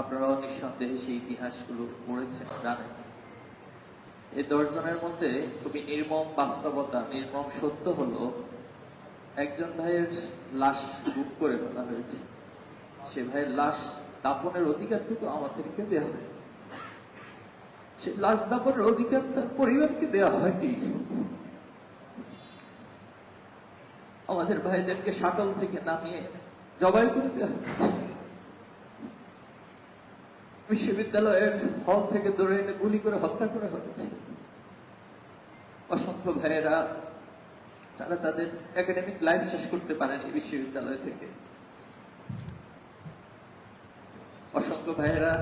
আপনারাও নিঃসন্দেহে সেই ইতিহাসগুলো পড়েছেন, জানেন। এই দশজনের মধ্যে খুবই নির্মম বাস্তবতা, নির্মম সত্য হলো, একজন ভাইয়ের লাশ গুম করে ফেলা হয়েছে। সে ভাইয়ের লাশ দাপনের অধিকারটুকু আমাদেরকে দেওয়া হয় সে লাশ দাপনের অধিকার তার পরিবারকে দেওয়া হয়নি। আমাদের ভাইদেরকে সাটল থেকে নামিয়ে জবাই করে দেওয়া হয়েছে। বিশ্ববিদ্যালয়ের হল থেকে দৌড়ে এনে গুলি করে হত্যা করা হয়েছে অসংখ্য ভাইয়েরা, যারা তাদের একাডেমিক লাইফ শেষ করতে পারেনি বিশ্ববিদ্যালয় থেকে। অসংখ্য ভাইয়েরা,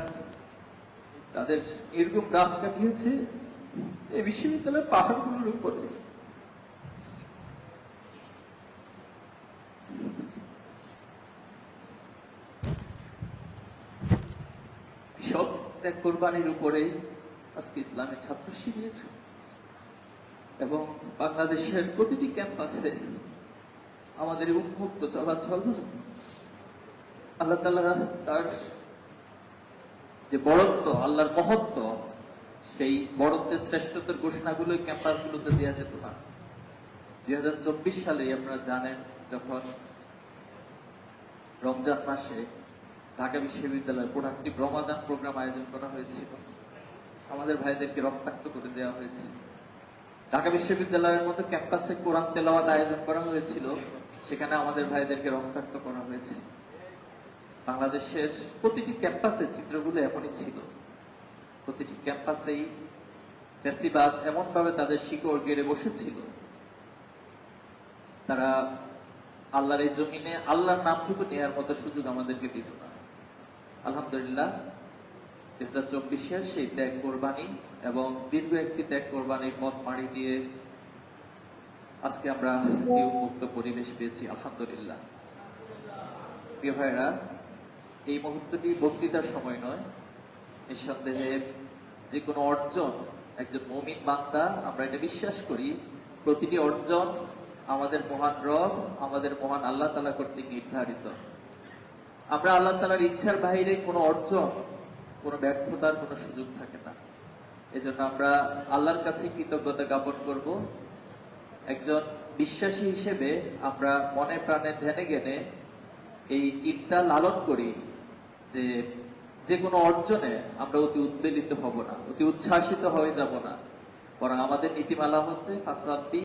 তাদের নির্গুম রাত কাটিয়েছে এই বিশ্ববিদ্যালয়ের পাহাড়গুলোর উপরে। ত্যাগ কোরবানির উপরেই আজকে ইসলামী ছাত্র শিবির এবং বাংলাদেশের প্রতিটি ক্যাম্পাসে আমাদের উন্মুক্ত চলাচল, আল্লাহ তালা তার যে বড়ত্ব আল্লাহর মহত্ব, সেই বড়ত্বের শ্রেষ্ঠত্বের ঘোষণাগুলো ক্যাম্পাসগুলোতে দেওয়া যেত না। দুই হাজার চব্বিশ সালে আপনারা জানেন, যখন রমজান মাসে ঢাকা বিশ্ববিদ্যালয়ে প্রোডাক্টিভ রমাদান প্রোগ্রাম আয়োজন করা হয়েছিল। আমাদের ভাইদেরকে রক্তাক্ত করে দেওয়া হয়েছে। ঢাকা বিশ্ববিদ্যালয়ের মতো ক্যাম্পাসে কোরআন তেলাওয়াত আয়োজন করা হয়েছিল, সেখানে আমাদের ভাইদেরকে রক্তাক্ত করা হয়েছে। বাংলাদেশের প্রতিটি ক্যাম্পাসে চিত্রগুলো এমনই ছিল। প্রতিটি ক্যাম্পাসেই ফ্যাসিবাদ এমন ভাবে তাদের শিকড় গেড়ে বসেছিল। তারা আল্লাহর এই জমিনে আল্লাহর নামটুকু নেওয়ার মতো সুযোগ আমাদেরকে দিত না। আলহামদুলিল্লাহ দুই হাজার চব্বিশের সেই ত্যাগ কোরবানি এবং দীর্ঘ একটি ত্যাগ কোরবানির পথ পাড়ি দিয়ে আজকে আমরা উন্মুক্ত পরিবেশ পেয়েছি, আলহামদুলিল্লাহ। প্রিয় ভাইরা এই মুহূর্তটি বক্তৃতার সময় নয়, নিঃসন্দেহে যে কোনো অর্জন, একজন মমিন বান্দা, আমরা এটা বিশ্বাস করি, প্রতিটি অর্জন আমাদের মহান রব, আমাদের মহান আল্লাহ তালা কর্তৃক নির্ধারিত। আমরা আল্লাহ তালার ইচ্ছার বাইরে কোনো অর্জন, কোনো ব্যর্থতার কোনো সুযোগ থাকে না। এজন্য আমরা আল্লাহর কাছে কৃতজ্ঞতা জ্ঞাপন করব। একজন বিশ্বাসী হিসেবে আমরা মনে প্রাণে ধ্যানে জ্ঞানে এই চিন্তা লালন করি যে যে কোনো অর্জনে আমরা অতি উদ্বেলিত হব না, অতি উচ্ছ্বাসিত হয়ে যাব না। বরং আমাদের নীতিমালা হচ্ছে, ফাসাব্বি